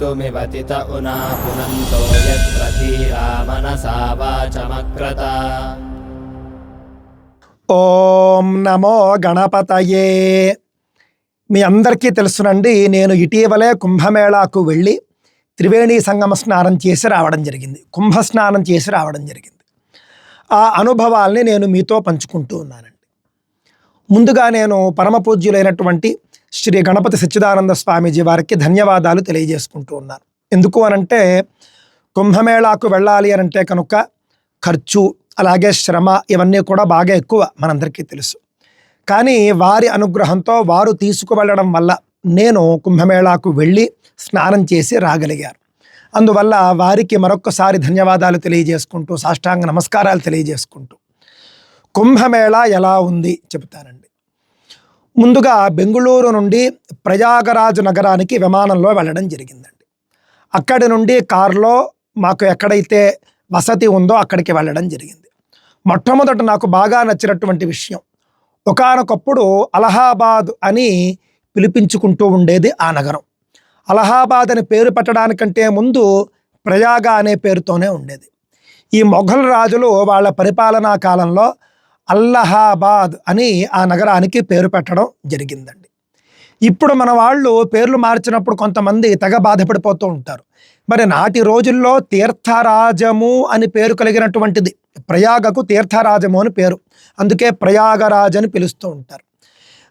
कर्तुमिवतित उना पुनन्तो यत्र धीरा मनसा वाचमक्रता ఓం నమో గణపతయే మీ అందరికీ తెలుసునండి నేను ఇటీవలే కుంభమేళాకు వెళ్ళి త్రివేణి సంగమ స్నానం చేసి రావడం జరిగింది కుంభ స్నానం చేసి రావడం జరిగింది ఆ అనుభవాల్ని నేను మీతో పంచుకుంటూ ఉన్నానండి ముందుగా నేను పరమ పూజ్యులైనటువంటి శ్రీ గణపతి సచ్చిదానంద స్వామీజీ వారికి ధన్యవాదాలు తెలియజేసుకుంటూ ఉన్నాను. ఎందుకు అనంటే కుంభమేళాకు వెళ్ళాలి అని అంటే కనుక ఖర్చు అలాగే శ్రమ ఇవన్నీ కూడా బాగా ఎక్కువ మనందరికీ తెలుసు. కానీ వారి అనుగ్రహంతో వారు తీసుకువెళ్ళడం వల్ల నేను కుంభమేళాకు వెళ్ళి స్నానం చేసి రాగలిగాను. అందువల్ల వారికి మరొక్కసారి ధన్యవాదాలు తెలియజేసుకుంటూ సాష్టాంగ నమస్కారాలు తెలియజేసుకుంటూ కుంభమేళా ఎలా ఉంది చెబుతానండి. ముందుగా బెంగుళూరు నుండి ప్రయాగరాజు నగరానికి విమానంలో వెళ్ళడం జరిగిందండి. అక్కడి నుండి కారులో మాకు ఎక్కడైతే వసతి ఉందో అక్కడికి వెళ్ళడం జరిగింది. మొట్టమొదట నాకు బాగా నచ్చినటువంటి విషయం ఒకానొకప్పుడు అలహాబాద్ అని పిలిపించుకుంటూ ఉండేది ఆ నగరం. అలహాబాద్ అని పేరు పెట్టడానికంటే ముందు ప్రయాగ అనే పేరుతోనే ఉండేది. ఈ మొఘల్ రాజులు వాళ్ళ పరిపాలనా కాలంలో అల్లహాబాద్ అని ఆ నగరానికి పేరు పెట్టడం జరిగిందండి. ఇప్పుడు మన వాళ్ళు పేర్లు మార్చినప్పుడు కొంతమంది తెగ బాధపడిపోతూ ఉంటారు. మరి నాటి రోజుల్లో తీర్థరాజము అని పేరు కలిగినటువంటిది ప్రయాగకు తీర్థరాజము అని పేరు. అందుకే ప్రయాగరాజ్ అని పిలుస్తూ ఉంటారు.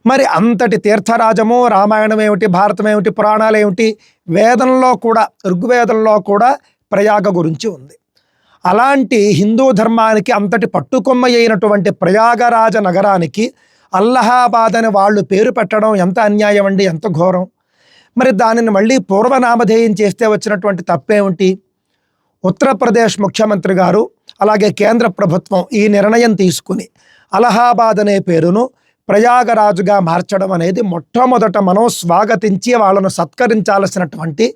మరి అంతటి తీర్థరాజము రామాయణం ఏమిటి భారతం ఏమిటి పురాణాలు ఏమిటి వేదంలో కూడా ఋగ్వేదంలో కూడా ప్రయాగ గురించి ఉంది. అలాంటి హిందూ ధర్మానికి అంతటి పట్టుకొమ్మ అయినటువంటి ప్రయాగరాజ నగరానికి అల్లహాబాద్ అని వాళ్ళు పేరు పెట్టడం ఎంత అన్యాయం అండి ఎంత ఘోరం. మరి దానిని మళ్ళీ పూర్వనామధేయం చేస్తే వచ్చినటువంటి తప్పేమిటి? ఉత్తరప్రదేశ్ ముఖ్యమంత్రి గారు అలాగే కేంద్ర ప్రభుత్వం ఈ నిర్ణయం తీసుకుని అలహాబాద్ అనే పేరును ప్రయాగరాజుగా మార్చడం అనేది మొట్టమొదట మనం స్వాగతించి వాళ్ళను సత్కరించాల్సినటువంటి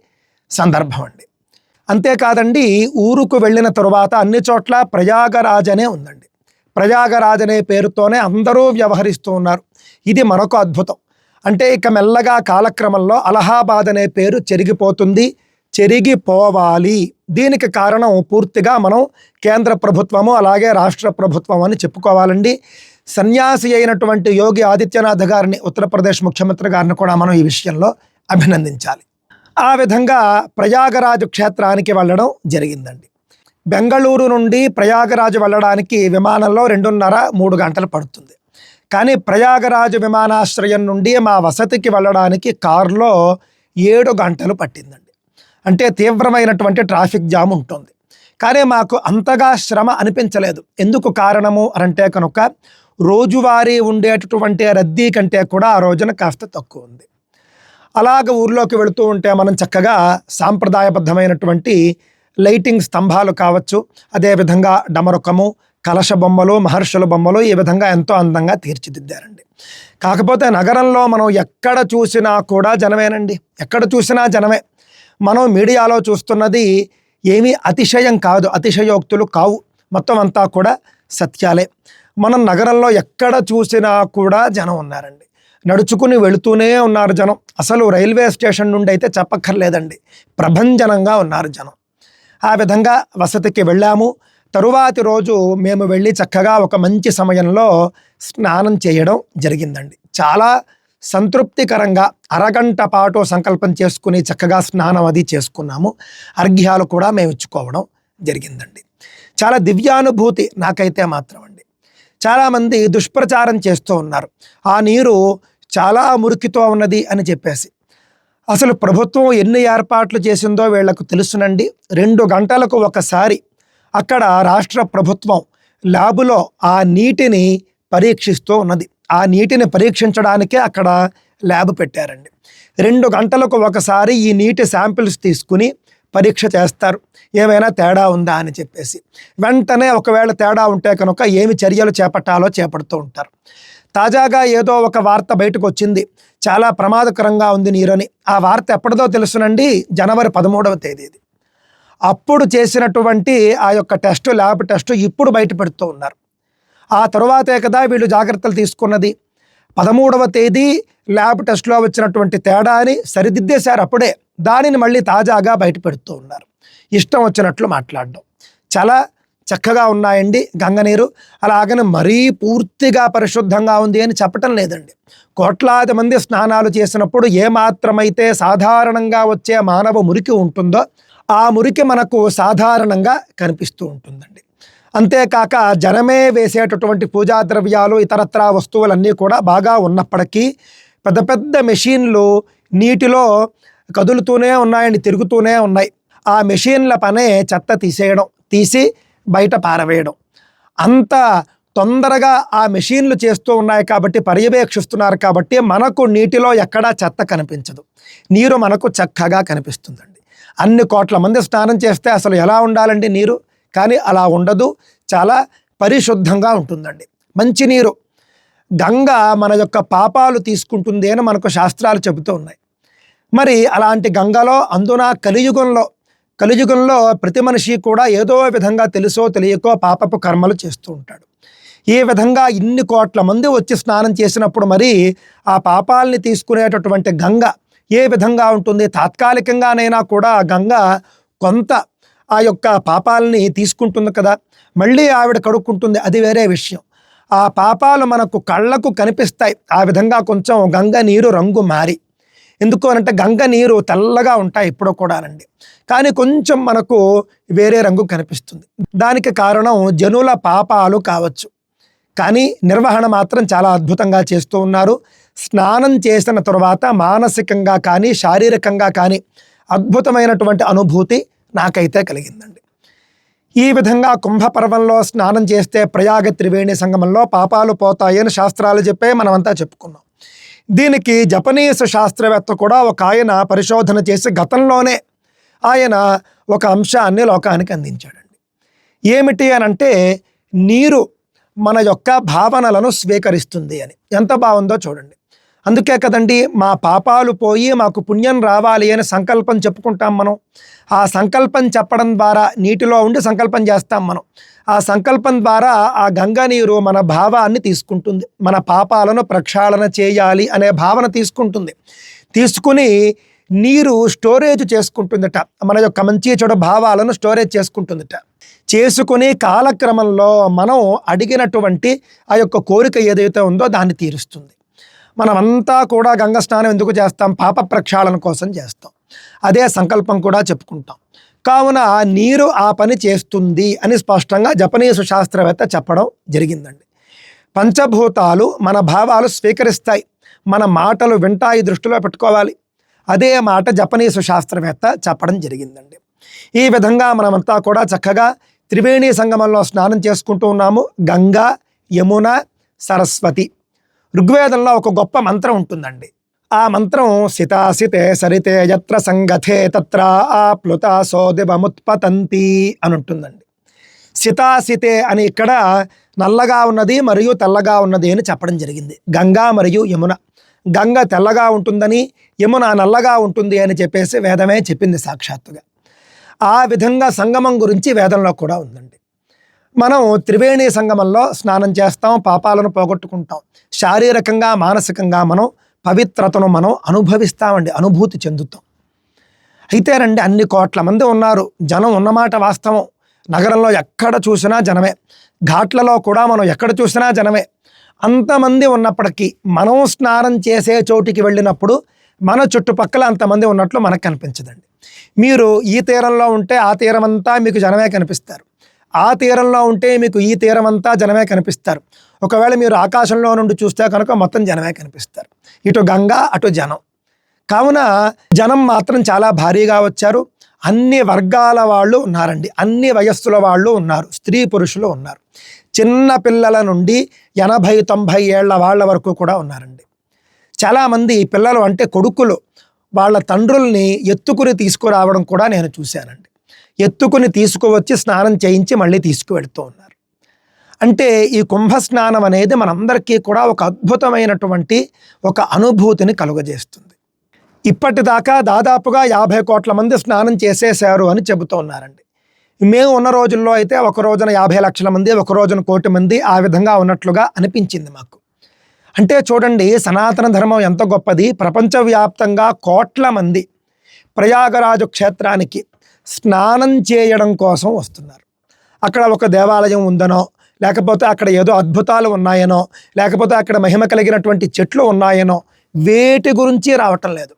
సందర్భం అండి. అంతేకాదండి ఊరుకు వెళ్ళిన తరువాత అన్ని చోట్ల ప్రయాగరాజ్ అనే ఉందండి. ప్రయాగరాజ్ అనే పేరుతోనే అందరూ వ్యవహరిస్తూ ఉన్నారు. ఇది మరొక అద్భుతం. అంటే ఇక మెల్లగా కాలక్రమంలో అలహాబాద్ అనే పేరు చెరిగిపోతుంది. చెరిగిపోవాలి. దీనికి కారణం పూర్తిగా మనం కేంద్ర ప్రభుత్వము అలాగే రాష్ట్ర ప్రభుత్వం అని చెప్పుకోవాలండి. సన్యాసి అయినటువంటి యోగి ఆదిత్యనాథ్ గారిని ఉత్తరప్రదేశ్ ముఖ్యమంత్రి గారిని కూడా మనం ఈ విషయంలో అభినందించాలి. ఆ విధంగా ప్రయాగరాజు క్షేత్రానికి వెళ్ళడం జరిగిందండి. బెంగళూరు నుండి ప్రయాగరాజు వెళ్ళడానికి విమానంలో రెండున్నర మూడు గంటలు పడుతుంది. కానీ ప్రయాగరాజు విమానాశ్రయం నుండి మా వసతికి వెళ్ళడానికి కారులో ఏడు గంటలు పట్టిందండి. అంటే తీవ్రమైనటువంటి ట్రాఫిక్ జామ్ ఉంటుంది. కానీ మాకు అంతగా శ్రమ అనిపించలేదు. ఎందుకు కారణము అంటే కనుక రోజువారీ ఉండేటటువంటి రద్దీ కంటే కూడా ఆ రోజున కాస్త తక్కువ ఉంది. అలాగ ఊర్లోకి వెళుతూ ఉంటే మనం చక్కగా సాంప్రదాయబద్ధమైనటువంటి లైటింగ్ స్తంభాలు కావచ్చు అదేవిధంగా డమరుకము కలశ బొమ్మలు మహర్షుల బొమ్మలు ఈ విధంగా ఎంతో అందంగా తీర్చిదిద్దారండి. కాకపోతే నగరంలో మనం ఎక్కడ చూసినా కూడా జనమేనండి. ఎక్కడ చూసినా జనమే. మనం మీడియాలో చూస్తున్నది ఏమీ అతిశయం కాదు అతిశయోక్తులు కావు. మొత్తం అంతా కూడా సత్యాలే. మనం నగరంలో ఎక్కడ చూసినా కూడా జనం ఉన్నారండి. నడుచుకుని వెళుతూనే ఉన్నారు జనం. అసలు రైల్వే స్టేషన్ నుండి అయితే చెప్పక్కర్లేదండి. ప్రభంజనంగా ఉన్నారు జనం. ఆ విధంగా వసతికి వెళ్ళాము. తరువాతి రోజు మేము వెళ్ళి చక్కగా ఒక మంచి సమయంలో స్నానం చేయడం జరిగిందండి. చాలా సంతృప్తికరంగా అరగంట పాటు సంకల్పం చేసుకుని చక్కగా స్నానం అది చేసుకున్నాము. అర్ఘ్యాలు కూడా మేము ఇచ్చుకోవడం జరిగిందండి. చాలా దివ్యానుభూతి నాకైతే మాత్రం అండి చాలామంది దుష్ప్రచారం చేస్తూ ఉన్నారు. ఆ నీరు చాలా మురికితో ఉన్నది అని చెప్పేసి. అసలు ప్రభుత్వం ఎన్ని ఏర్పాట్లు చేసిందో వీళ్ళకు తెలుసునండి. రెండు గంటలకు ఒకసారి అక్కడ రాష్ట్ర ప్రభుత్వం ల్యాబులో ఆ నీటిని పరీక్షిస్తూ ఉన్నది. ఆ నీటిని పరీక్షించడానికే అక్కడ ల్యాబ్ పెట్టారండి. రెండు గంటలకు ఒకసారి ఈ నీటి శాంపిల్స్ తీసుకుని పరీక్ష చేస్తారు. ఏమైనా తేడా ఉందా అని చెప్పేసి. వెంటనే ఒకవేళ తేడా ఉంటే కనుక ఏమి చర్యలు చేపట్టాలో చేపడుతూ ఉంటారు. తాజాగా ఏదో ఒక వార్త బయటకు వచ్చింది చాలా ప్రమాదకరంగా ఉంది నీరని. ఆ వార్త ఎప్పటిదో తెలుసునండి. జనవరి పదమూడవ తేదీది. అప్పుడు చేసినటువంటి ఆ యొక్క టెస్ట్ ల్యాబ్ టెస్ట్ ఇప్పుడు బయట పెడుతూ ఉన్నారు. ఆ తరువాతే కదా వీళ్ళు జాగ్రత్తలు తీసుకున్నది. పదమూడవ తేదీ ల్యాబ్ టెస్ట్లో వచ్చినటువంటి తేడాని సరిదిద్దేశారు అప్పుడే. దానిని మళ్ళీ తాజాగా బయట పెడుతూ ఉన్నారు. ఇష్టం వచ్చినట్లు మాట్లాడడం. చాలా చక్కగా ఉన్నాయండి గంగ నీరు అలాగని మరీ పూర్తిగా పరిశుద్ధంగా ఉంది అని చెప్పటం లేదండి. కోట్లాది మంది స్నానాలు చేసినప్పుడు ఏమాత్రమైతే సాధారణంగా వచ్చే మానవ మురికి ఉంటుందో ఆ మురికి మనకు సాధారణంగా కనిపిస్తూ ఉంటుందండి. అంతేకాక జనమే వేసేటటువంటి పూజా ద్రవ్యాలు ఇతరత్రా వస్తువులన్నీ కూడా బాగా ఉన్నప్పటికీ పెద్ద పెద్ద మెషిన్లు నీటిలో కదులుతూనే ఉన్నాయండి తిరుగుతూనే ఉన్నాయి. ఆ మెషిన్ల పనే చెత్త తీసేయడం తీసి బయట పారవేయడం. అంత తొందరగా ఆ మెషిన్లు చేస్తూ ఉన్నాయి కాబట్టి పర్యవేక్షిస్తున్నారు కాబట్టి మనకు నీటిలో ఎక్కడా చెత్త కనిపించదు. నీరు మనకు చక్కగా కనిపిస్తుందండి. అన్ని కోట్ల మంది స్నానం చేస్తే అసలు ఎలా ఉండాలండి నీరు? కానీ అలా ఉండదు. చాలా పరిశుద్ధంగా ఉంటుందండి. మంచి నీరు. గంగ మన యొక్క పాపాలు తీసుకుంటుంది అని మనకు శాస్త్రాలు చెబుతూ ఉన్నాయి. మరి అలాంటి గంగలో అందున కలియుగంలో కలియుగంలో ప్రతి మనిషి కూడా ఏదో విధంగా తెలుసో తెలియకో పాపపు కర్మలు చేస్తూ ఉంటాడు. ఈ విధంగా ఇన్ని కోట్ల మంది వచ్చి స్నానం చేసినప్పుడు మరి ఆ పాపాలని తీసుకునేటటువంటి గంగ ఏ విధంగా ఉంటుంది? తాత్కాలికంగానైనా కూడా గంగ కొంత ఆ యొక్క పాపాలని తీసుకుంటుంది కదా. మళ్ళీ ఆవిడ కడుక్కుంటుంది. అది వేరే విషయం. ఆ పాపాలు మనకు కళ్ళకు కనిపిస్తాయి. ఆ విధంగా కొంచెం గంగ నీరు రంగు మారి. ఎందుకు అనంటే గంగ నీరు తెల్లగా ఉంటాయి ఎప్పుడో కూడానండి. కానీ కొంచెం మనకు వేరే రంగు కనిపిస్తుంది. దానికి కారణం జనుల పాపాలు కావచ్చు. కానీ నిర్వహణ మాత్రం చాలా అద్భుతంగా చేస్తూ ఉన్నారు. స్నానం చేసిన తర్వాత మానసికంగా కానీ శారీరకంగా కానీ అద్భుతమైనటువంటి అనుభూతి నాకైతే కలిగిందండి. ఈ విధంగా కుంభపర్వంలో స్నానం చేస్తే ప్రయాగ త్రివేణి సంగమంలో పాపాలు పోతాయని శాస్త్రాలు చెప్పే మనమంతా చెప్పుకున్నాం. దీనికి జపనీస్ శాస్త్రవేత్త కూడా ఒక ఆయన పరిశోధన చేసి గతంలోనే ఆయన ఒక అంశాన్ని లోకానికి అందించాడండి. ఏమిటి అని అంటే నీరు మన యొక్క భావనలను స్వీకరిస్తుంది అని. ఎంత బాగుందో చూడండి. అందుకే కదండి మా పాపాలు పోయి మాకు పుణ్యం రావాలి అని సంకల్పం చెప్పుకుంటాం మనం. ఆ సంకల్పం చెప్పడం ద్వారా నీటిలో ఉండి సంకల్పం చేస్తాం మనం. ఆ సంకల్పం ద్వారా ఆ గంగా నీరు మన భావాన్ని తీసుకుంటుంది. మన పాపాలను ప్రక్షాళన చేయాలి అనే భావన తీసుకుంటుంది. తీసుకుని నీరు స్టోరేజ్ చేసుకుంటుందట. మన యొక్క మంచి చెడు భావాలను స్టోరేజ్ చేసుకుంటుందట. చేసుకుని కాలక్రమంలో మనం అడిగినటువంటి ఆ యొక్క కోరిక ఏదైతే ఉందో దాన్ని తీరుస్తుంది. మనమంతా కూడా గంగ స్నానం ఎందుకు చేస్తాం? పాప ప్రక్షాళన కోసం చేస్తాం. అదే సంకల్పం కూడా చెప్పుకుంటాం. కావున నీరు ఆ పని చేస్తుంది అని స్పష్టంగా జపనీసు శాస్త్రవేత్త చెప్పడం జరిగిందండి. పంచభూతాలు మన భావాలు స్వీకరిస్తాయి. మన మాటలు వింటాయి దృష్టిలో పెట్టుకోవాలి. అదే మాట జపనీసు శాస్త్రవేత్త చెప్పడం జరిగిందండి. ఈ విధంగా మనమంతా కూడా చక్కగా త్రివేణి సంగమంలో స్నానం చేసుకుంటూ ఉన్నాము. గంగా యమున సరస్వతి. ఋగ్వేదంలో ఒక గొప్ప మంత్రం ఉంటుందండి. ఆ మంత్రం సితాసితే సరితే యత్ర సంగతే తత్ర ఆప్లుత సోదివముత్పతంతి అని ఉంటుందండి. సితాసితే అని ఇక్కడ నల్లగా ఉన్నది మరియు తెల్లగా ఉన్నది అని చెప్పడం జరిగింది. గంగా మరియు యమున. గంగ తెల్లగా ఉంటుందని యమున నల్లగా ఉంటుంది అని చెప్పేసి వేదమే చెప్పింది సాక్షాత్తుగా. ఆ విధంగా సంగమం గురించి వేదంలో కూడా ఉందండి. మనం త్రివేణి సంగమంలో స్నానం చేస్తాం పాపాలను పోగొట్టుకుంటాం. శారీరకంగా మానసికంగా మనం పవిత్రతను మనం అనుభవిస్తామండి అనుభూతి చెందుతాం. అయితే రండి అన్ని కోట్ల మంది ఉన్నారు. జనం ఉన్నమాట వాస్తవం. నగరంలో ఎక్కడ చూసినా జనమే. ఘాట్లలో కూడా మనం ఎక్కడ చూసినా జనమే. అంతమంది ఉన్నప్పటికీ మనం స్నానం చేసే చోటికి వెళ్ళినప్పుడు మన చుట్టుపక్కల అంతమంది ఉన్నట్లు మనకు కనిపించదండి. మీరు ఈ తీరంలో ఉంటే ఆ తీరం అంతా మీకు జనమే కనిపిస్తారు. ఆ తీరంలో ఉంటే మీకు ఈ తీరం అంతా జనమే కనిపిస్తారు. ఒకవేళ మీరు ఆకాశంలో నుండి చూస్తే కనుక మొత్తం జనమే కనిపిస్తారు. ఇటు గంగా అటు జనం. కావున జనం మాత్రం చాలా భారీగా వచ్చారు. అన్ని వర్గాల వాళ్ళు ఉన్నారండి. అన్ని వయస్సుల వాళ్ళు ఉన్నారు. స్త్రీ పురుషులు ఉన్నారు. చిన్న పిల్లల నుండి ఎనభై తొంభై ఏళ్ళ వాళ్ళ వరకు కూడా ఉన్నారండి. చాలామంది పిల్లలు అంటే కొడుకులు. వాళ్ళ తండ్రుల్ని ఎత్తుకుని తీసుకురావడం కూడా నేను చూశానండి. ఎత్తుకుని తీసుకువచ్చి స్నానం చేయించి మళ్ళీ తీసుకువెడుతూ ఉన్నారు. అంటే ఈ కుంభ స్నానం అనేది మనందరికీ కూడా ఒక అద్భుతమైనటువంటి ఒక అనుభూతిని కలుగజేస్తుంది. ఇప్పటిదాకా దాదాపుగా యాభై కోట్ల మంది స్నానం చేసేశారు అని చెబుతూ ఉన్నారండి. మేము ఉన్న రోజుల్లో అయితే ఒక రోజున యాభై లక్షల మంది ఒక రోజున కోటి మంది ఆ విధంగా ఉన్నట్లుగా అనిపించింది మాకు. అంటే చూడండి సనాతన ధర్మం ఎంత గొప్పది. ప్రపంచవ్యాప్తంగా కోట్ల మంది ప్రయాగరాజు క్షేత్రానికి స్నానం చేయడం కోసం వస్తున్నారు. అక్కడ ఒక దేవాలయం ఉందనో లేకపోతే అక్కడ ఏదో అద్భుతాలు ఉన్నాయనో లేకపోతే అక్కడ మహిమ కలిగినటువంటి చెట్లు ఉన్నాయనో వేటి గురించి రావటం లేదు.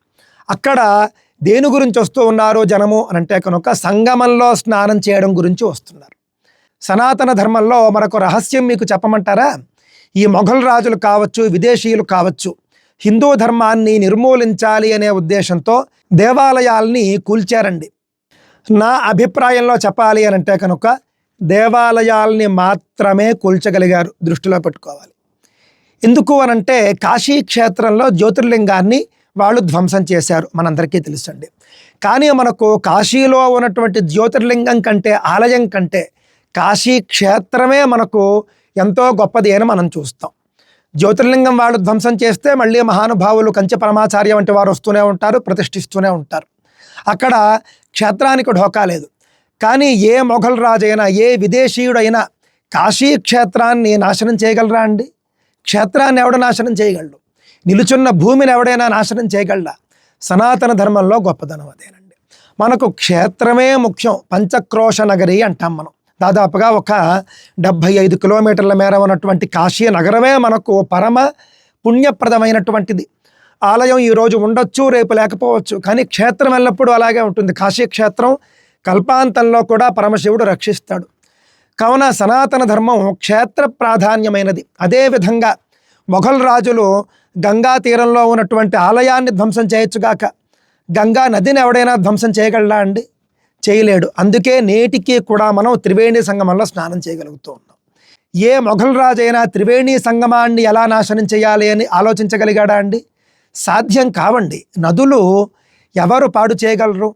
అక్కడ దేని గురించి వస్తూ ఉన్నారు జనము అని అంటే కనుక సంగమంలో స్నానం చేయడం గురించి వస్తున్నారు. సనాతన ధర్మంలో మరొక రహస్యం మీకు చెప్పమంటారా? ఈ మొఘల్ రాజులు కావచ్చు విదేశీయులు కావచ్చు హిందూ ధర్మాన్ని నిర్మూలించాలి అనే ఉద్దేశంతో దేవాలయాల్ని కూల్చారండి. నా అభిప్రాయంలో చెప్పాలి అని అంటే కనుక దేవాలయాల్ని మాత్రమే కూల్చగలిగారు దృష్టిలో పెట్టుకోవాలి. ఎందుకు అనంటే కాశీ క్షేత్రంలో జ్యోతిర్లింగాన్ని వాళ్ళు ధ్వంసం చేశారు మనందరికీ తెలుసండి. కానీ మనకు కాశీలో ఉన్నటువంటి జ్యోతిర్లింగం కంటే ఆలయం కంటే కాశీ క్షేత్రమే మనకు ఎంతో గొప్పది అని మనం చూస్తాం. జ్యోతిర్లింగం వాళ్ళు ధ్వంసం చేస్తే మళ్ళీ మహానుభావులు కంచె పరమాచార్య వంటి వారు వస్తూనే ఉంటారు ప్రతిష్ఠిస్తూనే ఉంటారు. అక్కడ క్షేత్రానికి ఢోకా లేదు. కానీ ఏ మొఘల్ రాజైనా ఏ విదేశీయుడైనా కాశీ క్షేత్రాన్ని నాశనం చేయగలరా అండి? క్షేత్రాన్ని ఎవడ నాశనం చేయగలడు? నిలుచున్న భూమిని ఎవడైనా నాశనం చేయగలడా? సనాతన ధర్మంలో గొప్పదనం అదేనండి. మనకు క్షేత్రమే ముఖ్యం. పంచక్రోశ నగరి అంటాం మనం. దాదాపుగా ఒక డెబ్భై ఐదు కిలోమీటర్ల మేర ఉన్నటువంటి కాశీ నగరమే మనకు పరమ పుణ్యప్రదమైనటువంటిది. ఆలయం ఈరోజు ఉండొచ్చు రేపు లేకపోవచ్చు. కానీ క్షేత్రం ఎల్లప్పుడూ అలాగే ఉంటుంది. కాశీ క్షేత్రం కల్పాంతంలో కూడా పరమశివుడు రక్షిస్తాడు. కావున సనాతన ధర్మం క్షేత్ర ప్రాధాన్యమైనది. అదేవిధంగా మొఘల్ రాజులు గంగా తీరంలో ఉన్నటువంటి ఆలయాన్ని ధ్వంసం చేయొచ్చుగాక గంగా నదిని ఎవడైనా ధ్వంసం చేయగలడా అండి? చేయలేడు. అందుకే నేటికి కూడా మనం త్రివేణి సంగమంలో స్నానం చేయగలుగుతూ ఉన్నాం. ఏ మొఘల్ రాజైనా త్రివేణి సంగమాన్ని ఎలా నాశనం చేయాలి అని ఆలోచించగలిగాడా అండి? సాధ్యం కావండి. నదులు ఎవరు పాడు చేయగలరు?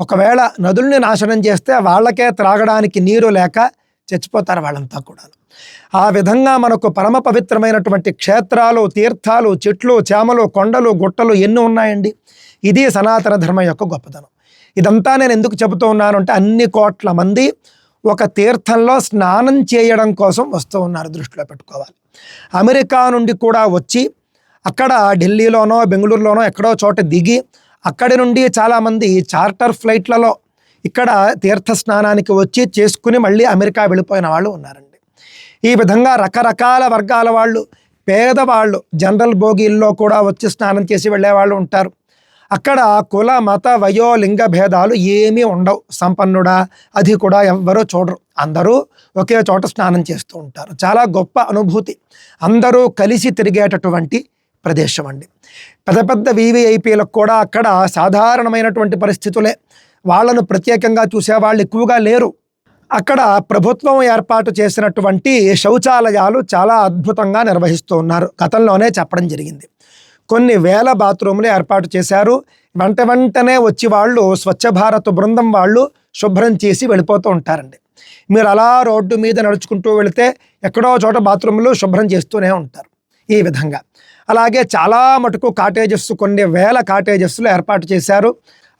ఒకవేళ నదుల్ని నాశనం చేస్తే వాళ్ళకే త్రాగడానికి నీరు లేక చచ్చిపోతారు వాళ్ళంతా కూడా. ఆ విధంగా మనకు పరమ పవిత్రమైనటువంటి క్షేత్రాలు తీర్థాలు చెట్లు చేమలు కొండలు గుట్టలు ఎన్ని ఉన్నాయండి? ఇది సనాతన ధర్మం యొక్క గొప్పతనం. ఇదంతా నేను ఎందుకు చెబుతూ ఉన్నాను అంటే అన్ని కోట్ల మంది ఒక తీర్థంలో స్నానం చేయడం కోసం వస్తూ ఉన్నారు దృష్టిలో పెట్టుకోవాలి. అమెరికా నుండి కూడా వచ్చి అక్కడ ఢిల్లీలోనో బెంగళూరులోనో ఎక్కడో చోట దిగి అక్కడి నుండి చాలామంది చార్టర్ ఫ్లైట్లలో ఇక్కడ తీర్థ స్నానానికి వచ్చి చేసుకుని మళ్ళీ అమెరికా వెళ్ళిపోయిన వాళ్ళు ఉన్నారండి. ఈ విధంగా రకరకాల వర్గాల వాళ్ళు పేదవాళ్ళు జనరల్ బోగీల్లో కూడా వచ్చి స్నానం చేసి వెళ్ళే వాళ్ళు ఉంటారు. అక్కడ కుల మత వయో లింగ భేదాలు ఏమీ ఉండవు. సంపన్నుడా అది కూడా ఎవ్వరూ చూడరు. అందరూ ఒకే చోట స్నానం చేస్తూ ఉంటారు. చాలా గొప్ప అనుభూతి. అందరూ కలిసి తిరిగేటటువంటి ప్రదేశం అండి పెద్ద పెద్ద వివిఐపీలకు కూడా అక్కడ సాధారణమైనటువంటి పరిస్థితులే. వాళ్ళను ప్రత్యేకంగా చూసేవాళ్ళు ఎక్కువగా లేరు. అక్కడ ప్రభుత్వం ఏర్పాటు చేసినటువంటి శౌచాలయాలు చాలా అద్భుతంగా నిర్వహిస్తూ ఉన్నారు. గతంలోనే చెప్పడం జరిగింది. కొన్ని వేల బాత్రూములు ఏర్పాటు చేశారు. వెంట వెంటనే వచ్చి వాళ్ళు స్వచ్ఛ భారత్ బృందం వాళ్ళు శుభ్రం చేసి వెళ్ళిపోతూ ఉంటారండి. మీరు అలా రోడ్డు మీద నడుచుకుంటూ వెళితే ఎక్కడో చోట బాత్రూములు శుభ్రం చేస్తూనే ఉంటారు. ఈ విధంగా. అలాగే చాలా మటుకు కాటేజెస్ కొన్ని వేల కాటేజెస్లు ఏర్పాటు చేశారు.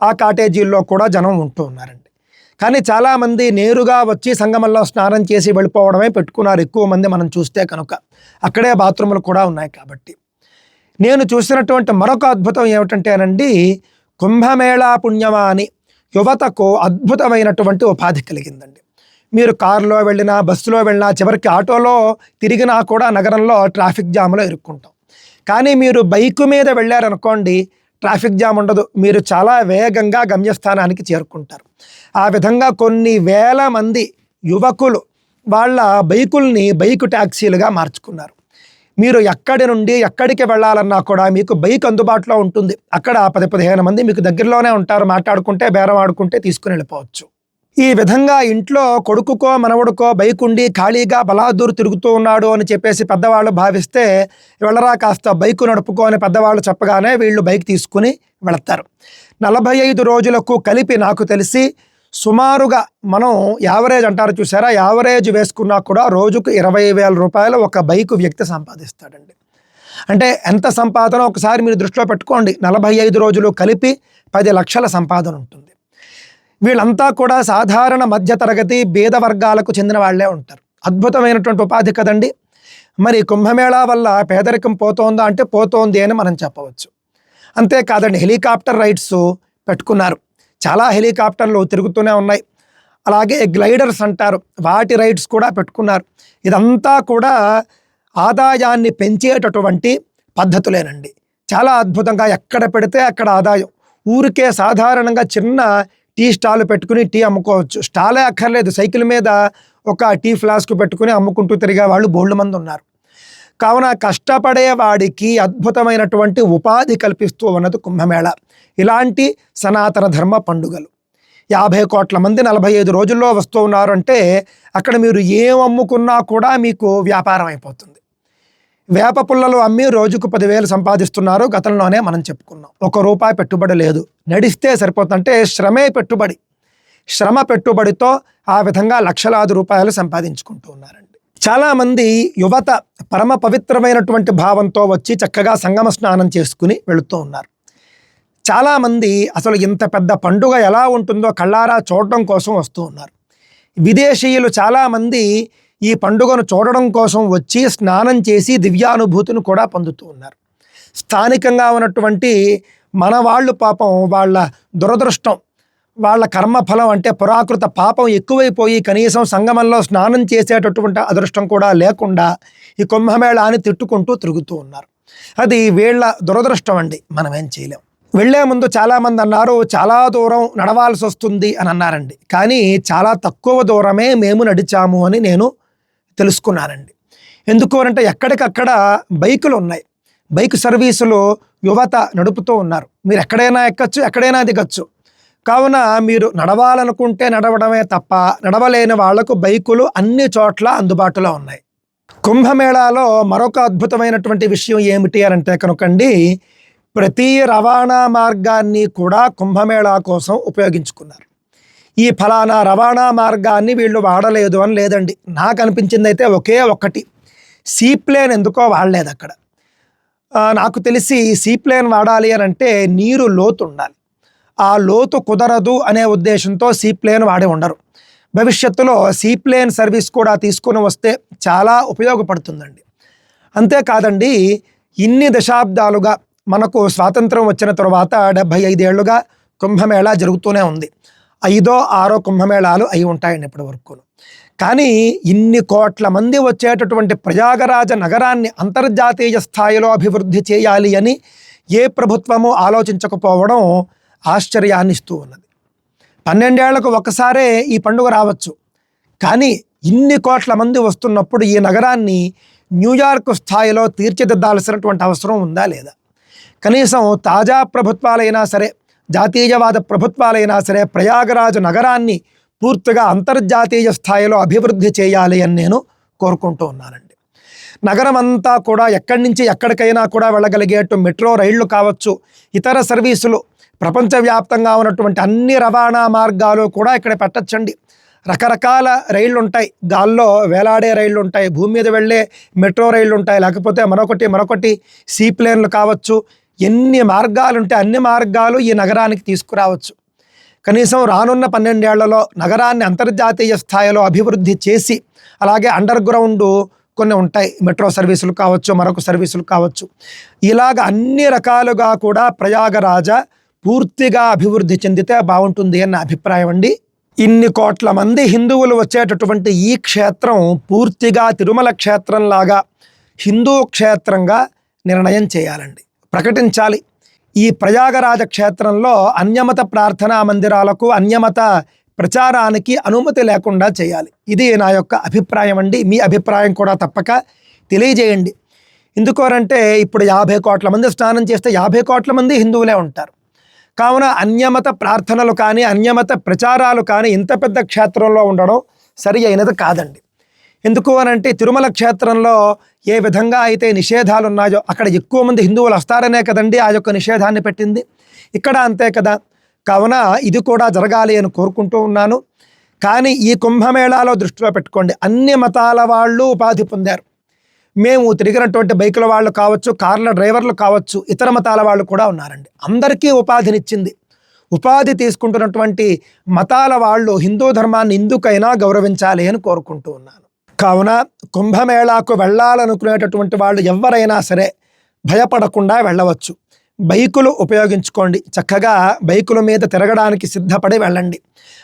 ఆ కాటేజీల్లో కూడా జనం ఉంటూ ఉన్నారండి. కానీ చాలామంది నేరుగా వచ్చి సంగమంలో స్నానం చేసి వెళ్ళిపోవడమే పెట్టుకున్నారు. ఎక్కువ మంది మనం చూస్తే కనుక అక్కడే బాత్రూములు కూడా ఉన్నాయి కాబట్టి. నేను చూసినటువంటి మరొక అద్భుతం ఏమిటంటేనండి కుంభమేళా పుణ్యమా అని యువతకు అద్భుతమైనటువంటి ఉపాధి కలిగిందండి. మీరు కారులో వెళ్ళినా బస్సులో వెళ్ళినా చివరికి ఆటోలో తిరిగినా కూడా నగరంలో ట్రాఫిక్ జామ్లో ఇరుక్కుంటాం. కానీ మీరు బైక్ మీద వెళ్ళారనుకోండి ట్రాఫిక్ జామ్ ఉండదు. మీరు చాలా వేగంగా గమ్యస్థానానికి చేరుకుంటారు. ఆ విధంగా కొన్ని వేల మంది యువకులు వాళ్ళ బైకుల్ని బైక్ ట్యాక్సీలుగా మార్చుకున్నారు. మీరు ఎక్కడి నుండి ఎక్కడికి వెళ్ళాలన్నా కూడా మీకు బైక్ అందుబాటులో ఉంటుంది. అక్కడ పది పదిహేను మంది మీకు దగ్గరలోనే ఉంటారు మాట్లాడుకుంటే బేరం ఆడుకుంటే తీసుకుని వెళ్ళిపోవచ్చు. ఈ విధంగా ఇంట్లో కొడుకుకో మనవడుకో బైక్ ఉండి ఖాళీగా బలాదూరు తిరుగుతూ ఉన్నాడు అని చెప్పేసి పెద్దవాళ్ళు భావిస్తే వెళ్ళరా కాస్త బైకు నడుపుకో అని పెద్దవాళ్ళు చెప్పగానే వీళ్ళు బైక్ తీసుకుని వెళతారు. నలభై ఐదు రోజులకు కలిపి నాకు తెలిసి సుమారుగా మనం యావరేజ్ అంటారు చూసారా యావరేజ్ వేసుకున్నా కూడా రోజుకు ఇరవై వేల రూపాయలు ఒక బైక్ వ్యక్తి సంపాదిస్తాడండి. అంటే ఎంత సంపాదన? ఒకసారి మీరు దృష్టిలో పెట్టుకోండి. నలభై ఐదు రోజులు కలిపి పది లక్షల సంపాదన ఉంటుంది. వీళ్ళంతా కూడా సాధారణ మధ్యతరగతి భేద వర్గాలకు చెందిన వాళ్ళే ఉంటారు. అద్భుతమైనటువంటి ఉపాధి కదండి. మరి కుంభమేళా వల్ల పేదరికం పోతోందా అంటే పోతోంది అని మనం చెప్పవచ్చు. అంతేకాదండి హెలికాప్టర్ రైడ్స్ పెట్టుకున్నారు. చాలా హెలికాప్టర్లు తిరుగుతూనే ఉన్నాయి. అలాగే గ్లైడర్స్ అంటారు. వాటి రైడ్స్ కూడా పెట్టుకున్నారు. ఇదంతా కూడా ఆదాయాన్ని పెంచేటటువంటి పద్ధతులేనండి. చాలా అద్భుతంగా ఎక్కడ పెడితే అక్కడ ఆదాయం. ఊరికే సాధారణంగా చిన్న టీ స్టాల్ పెట్టుకుని టీ అమ్ముకోవచ్చు. స్టాలే అక్కర్లేదు. సైకిల్ మీద ఒక టీ ఫ్లాస్క్ పెట్టుకుని అమ్ముకుంటూ తిరిగే వాళ్ళు బోల్డ్ మంది ఉన్నారు. కావున కష్టపడే వాడికి అద్భుతమైనటువంటి ఉపాధి కల్పిస్తూ ఉన్నది కుంభమేళ. ఇలాంటి సనాతన ధర్మ పండుగలు. యాభై కోట్ల మంది నలభై ఐదు రోజుల్లో వస్తూ ఉన్నారంటే అక్కడ మీరు ఏం అమ్ముకున్నా కూడా మీకు వ్యాపారం అయిపోతుంది. వేప పుల్లలు అమ్మి రోజుకు పదివేలు సంపాదిస్తున్నారు. గతంలోనే మనం చెప్పుకున్నాం. ఒక రూపాయి పెట్టుబడి లేదు. నడిస్తే సరిపోతుందంటే శ్రమే పెట్టుబడి. శ్రమ పెట్టుబడితో ఆ విధంగా లక్షలాది రూపాయలు సంపాదించుకుంటూ ఉన్నారండి. చాలామంది యువత పరమ పవిత్రమైనటువంటి భావంతో వచ్చి చక్కగా సంగమ స్నానం చేసుకుని వెళుతూ ఉన్నారు. చాలామంది అసలు ఇంత పెద్ద పండుగ ఎలా ఉంటుందో కళ్ళారా చూడడం కోసం వస్తూ ఉన్నారు. విదేశీయులు చాలామంది ఈ పండుగను చూడడం కోసం వచ్చి స్నానం చేసి దివ్యానుభూతిని కూడా పొందుతూ ఉన్నారు. స్థానికంగా ఉన్నటువంటి మన వాళ్ళు పాపం వాళ్ళ దురదృష్టం వాళ్ళ కర్మఫలం అంటే పురాకృత పాపం ఎక్కువైపోయి కనీసం సంగమంలో స్నానం చేసేటటువంటి అదృష్టం కూడా లేకుండా ఈ కుంభమేళాన్ని తిట్టుకుంటూ తిరుగుతూ ఉన్నారు. అది వీళ్ళ దురదృష్టం అండి. మనం ఏం చేయలేం. వెళ్ళే ముందు చాలామంది అన్నారు చాలా దూరం నడవాల్సి వస్తుంది అని అన్నారండి. కానీ చాలా తక్కువ దూరమే మేము నడిచాము అని నేను తెలుసుకున్నానండి ఎందుకు అంటే ఎక్కడికక్కడ బైకులు ఉన్నాయి బైక్ సర్వీసులు యువత నడుపుతూ ఉన్నారు. మీరు ఎక్కడైనా ఎక్కచ్చు ఎక్కడైనా దిగచ్చు. కావున మీరు నడవాలనుకుంటే నడవడమే తప్ప నడవలేని వాళ్ళకు బైకులు అన్ని చోట్ల అందుబాటులో ఉన్నాయి. కుంభమేళాలో మరొక అద్భుతమైనటువంటి విషయం ఏమిటి అని అంటే కనుకండి ప్రతి రవాణా మార్గాన్ని కూడా కుంభమేళా కోసం ఉపయోగించుకున్నారు. ఈ ఫలానా రవాణా మార్గాన్ని వీళ్ళు వాడలేదు అని లేదండి. నాకు అనిపించింది అయితే ఒకే ఒక్కటి. సీప్లేన్ ఎందుకో వాడలేదు అక్కడ. నాకు తెలిసి సీప్లేన్ వాడాలి అని అంటే నీరు లోతు ఉండాలి. ఆ లోతు కుదరదు అనే ఉద్దేశంతో సీప్లేన్ వాడి ఉండరు. భవిష్యత్తులో సీప్లేన్ సర్వీస్ కూడా తీసుకుని వస్తే చాలా ఉపయోగపడుతుందండి. అంతేకాదండి ఇన్ని దశాబ్దాలుగా మనకు స్వాతంత్రం వచ్చిన తర్వాత డెబ్భై ఐదేళ్ళుగా కుంభమేళా జరుగుతూనే ఉంది. ఐదో ఆరో కుంభమేళాలు అయి ఉంటాయండి ఇప్పటి వరకు కానీ ఇన్ని కోట్ల మంది వచ్చేటటువంటి ప్రయాగరాజ నగరాన్ని అంతర్జాతీయ స్థాయిలో అభివృద్ధి చేయాలి అని ఏ ప్రభుత్వము ఆలోచించకపోవడం ఆశ్చర్యాన్ని ఇస్తూ ఉన్నది. పన్నెండేళ్ళకు ఒకసారే ఈ పండుగ రావచ్చు. కానీ ఇన్ని కోట్ల మంది వస్తున్నప్పుడు ఈ నగరాన్ని న్యూయార్క్ స్థాయిలో తీర్చిదిద్దాల్సినటువంటి అవసరం ఉందా లేదా? కనీసం తాజా ప్రభుత్వాలైనా సరే జాతీయవాద ప్రభుత్వాలైనా సరే ప్రయాగరాజు నగరాన్ని పూర్తిగా అంతర్జాతీయ స్థాయిలో అభివృద్ధి చేయాలి అని నేను కోరుకుంటూ ఉన్నానండి. నగరం అంతా కూడా ఎక్కడి నుంచి ఎక్కడికైనా కూడా వెళ్ళగలిగేట్టు మెట్రో రైళ్ళు కావచ్చు ఇతర సర్వీసులు ప్రపంచవ్యాప్తంగా ఉన్నటువంటి అన్ని రవాణా మార్గాలు కూడా ఇక్కడ పెట్టచ్చండి. రకరకాల రైళ్ళు ఉంటాయి గాల్లో వేలాడే రైళ్ళు ఉంటాయి భూమి మీద వెళ్ళే మెట్రో రైళ్ళు ఉంటాయి లేకపోతే మరొకటి మరొకటి సీప్లేన్లు కావచ్చు ఎన్ని మార్గాలు ఉంటే అన్ని మార్గాలు ఈ నగరానికి తీసుకురావచ్చు. కనీసం రానున్న పన్నెండేళ్ళలో నగరాన్ని అంతర్జాతీయ స్థాయిలో అభివృద్ధి చేసి అలాగే అండర్ గ్రౌండ్ కొన్ని ఉంటాయి. మెట్రో సర్వీసులు కావచ్చు మరొక సర్వీసులు కావచ్చు. ఇలాగ అన్ని రకాలుగా కూడా ప్రయాగరాజ పూర్తిగా అభివృద్ధి చెందితే బాగుంటుంది అన్న అభిప్రాయం అండి. ఇన్ని కోట్ల మంది హిందువులు వచ్చేటటువంటి ఈ క్షేత్రం పూర్తిగా తిరుమల క్షేత్రంలాగా హిందూ క్షేత్రంగా నిర్ణయం చేయాలండి. ప్రకటించాలి. ఈ ప్రయాగరాజ క్షేత్రంలో అన్యమత ప్రార్థనా మందిరాలకు అన్యమత ప్రచారానికి అనుమతి లేకుండా చేయాలి. ఇది నా యొక్క అభిప్రాయం అండి. మీ అభిప్రాయం కూడా తప్పక తెలియజేయండి. ఎందుకోరంటే ఇప్పుడు యాభై కోట్ల మంది స్నానం చేస్తే యాభై కోట్ల మంది హిందువులే ఉంటారు. కావున అన్యమత ప్రార్థనలు కానీ అన్యమత ప్రచారాలు కానీ ఇంత పెద్ద క్షేత్రంలో ఉండడం సరి అయినది కాదండి. ఎందుకు అని అంటే తిరుమల క్షేత్రంలో ఏ విధంగా అయితే నిషేధాలు ఉన్నాయో అక్కడ ఎక్కువ మంది హిందువులు వస్తారనే కదండి ఆ యొక్క నిషేధాన్ని పెట్టింది. ఇక్కడ అంతే కదా. కావున ఇది కూడా జరగాలి అని కోరుకుంటూ ఉన్నాను. కానీ ఈ కుంభమేళాలో దృష్టిలో పెట్టుకోండి. అన్ని మతాల వాళ్ళు ఉపాధి పొందారు. మేము తిరిగినటువంటి బైకుల వాళ్ళు కావచ్చు కార్ల డ్రైవర్లు కావచ్చు ఇతర మతాల వాళ్ళు కూడా ఉన్నారండి. అందరికీ ఉపాధినిచ్చింది. ఉపాధి తీసుకుంటున్నటువంటి మతాల వాళ్ళు హిందూ ధర్మాన్ని ఎందుకైనా గౌరవించాలి అని కోరుకుంటూ ఉన్నాను. కావున కుంభమేళాకు వెళ్ళాలనుకునేటటువంటి వాళ్ళు ఎవరైనా సరే భయపడకుండా వెళ్ళవచ్చు. బైకులు ఉపయోగించుకోండి. చక్కగా బైకుల మీద తిరగడానికి సిద్ధపడి వెళ్ళండి.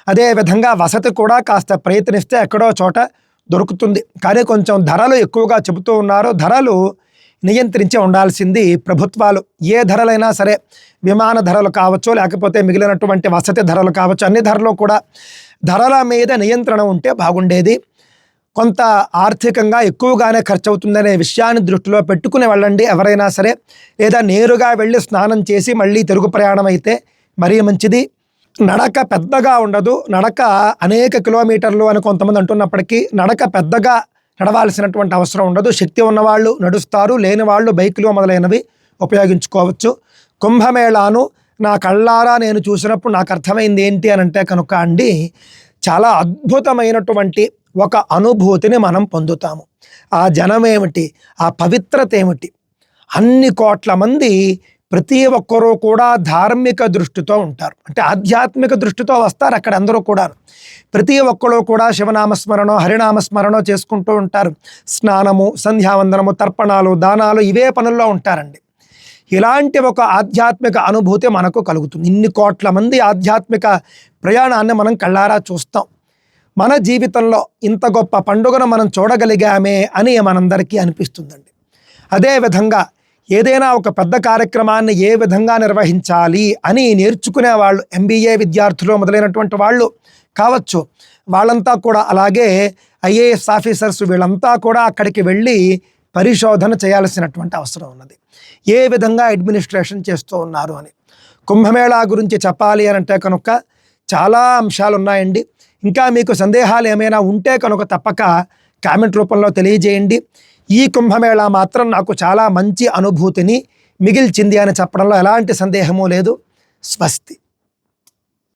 అదేవిధంగా వసతి కూడా కాస్త ప్రయత్నిస్తే ఎక్కడో చోట దొరుకుతుంది. కానీ కొంచెం ధరలు ఎక్కువగా చెబుతూ ఉన్నారు. ధరలు నియంత్రించి ఉండాల్సింది ప్రభుత్వాలు. ఏ ధరలైనా సరే విమాన ధరలు కావచ్చు లేకపోతే మిగిలినటువంటి వసతి ధరలు కావచ్చు అన్ని ధరలు కూడా ధరల మీద నియంత్రణ ఉంటే బాగుండేది. కొంత ఆర్థికంగా ఎక్కువగానే ఖర్చు అవుతుందనే విషయాన్ని దృష్టిలో పెట్టుకుని వెళ్ళండి ఎవరైనా సరే. లేదా నేరుగా వెళ్ళి స్నానం చేసి మళ్ళీ తిరుగు ప్రయాణం అయితే మరీ మంచిది. నడక పెద్దగా ఉండదు. నడక అనేక కిలోమీటర్లు అని కొంతమంది అంటున్నప్పటికీ నడక పెద్దగా నడవాల్సినటువంటి అవసరం ఉండదు. శక్తి ఉన్నవాళ్ళు నడుస్తారు. లేని వాళ్ళు బైకులు మొదలైనవి ఉపయోగించుకోవచ్చు. కుంభమేళాను నా కళ్ళారా నేను చూసినప్పుడు నాకు అర్థమైంది ఏంటి అని అంటే కనుక అండి చాలా అద్భుతమైనటువంటి ఒక అనుభూతిని మనం పొందుతాము. ఆ జనం ఏమిటి ఆ పవిత్రత ఏమిటి అన్ని కోట్ల మంది ప్రతి ఒక్కరూ కూడా ధార్మిక దృష్టితో ఉంటారు. అంటే ఆధ్యాత్మిక దృష్టితో వస్తారు అక్కడ అందరూ కూడా ప్రతి ఒక్కరు కూడా శివనామస్మరణం హరినామస్మరణం చేసుకుంటూ ఉంటారు. స్నానము సంధ్యావందనము తర్పణాలు దానాలు ఇవే పనుల్లో ఉంటారండి. ఇలాంటి ఒక ఆధ్యాత్మిక అనుభూతి మనకు కలుగుతుంది. ఇన్ని కోట్ల మంది ఆధ్యాత్మిక ప్రయాణాన్ని మనం కళ్ళారా చూస్తాం. మన జీవితంలో ఇంత గొప్ప పండుగను మనం చూడగలిగామే అని మనందరికీ అనిపిస్తుందండి. అదేవిధంగా ఏదైనా ఒక పెద్ద కార్యక్రమాన్ని ఏ విధంగా నిర్వహించాలి అని నేర్చుకునే వాళ్ళు ఎంబీఏ విద్యార్థులు మొదలైనటువంటి వాళ్ళు కావచ్చు. వాళ్ళంతా కూడా అలాగే ఐఏఎస్ ఆఫీసర్స్ వీళ్ళంతా కూడా అక్కడికి వెళ్ళి పరిశోధన చేయాల్సినటువంటి అవసరం ఉన్నది. ఏ విధంగా అడ్మినిస్ట్రేషన్ చేస్తూ ఉన్నారు అని. కుంభమేళా గురించి చెప్పాలి అని అంటే కనుక చాలా అంశాలు ఉన్నాయండి ఇంకా మీకు సందేహాలు ఏమైనా ఉంటే కనుక తప్పక కామెంట్ రూపంలో తెలియజేయండి. ఈ కుంభమేళా మాత్రం నాకు చాలా మంచి అనుభూతిని మిగిల్చింది అని చెప్పడంలో ఎలాంటి సందేహము లేదు. స్వస్తి.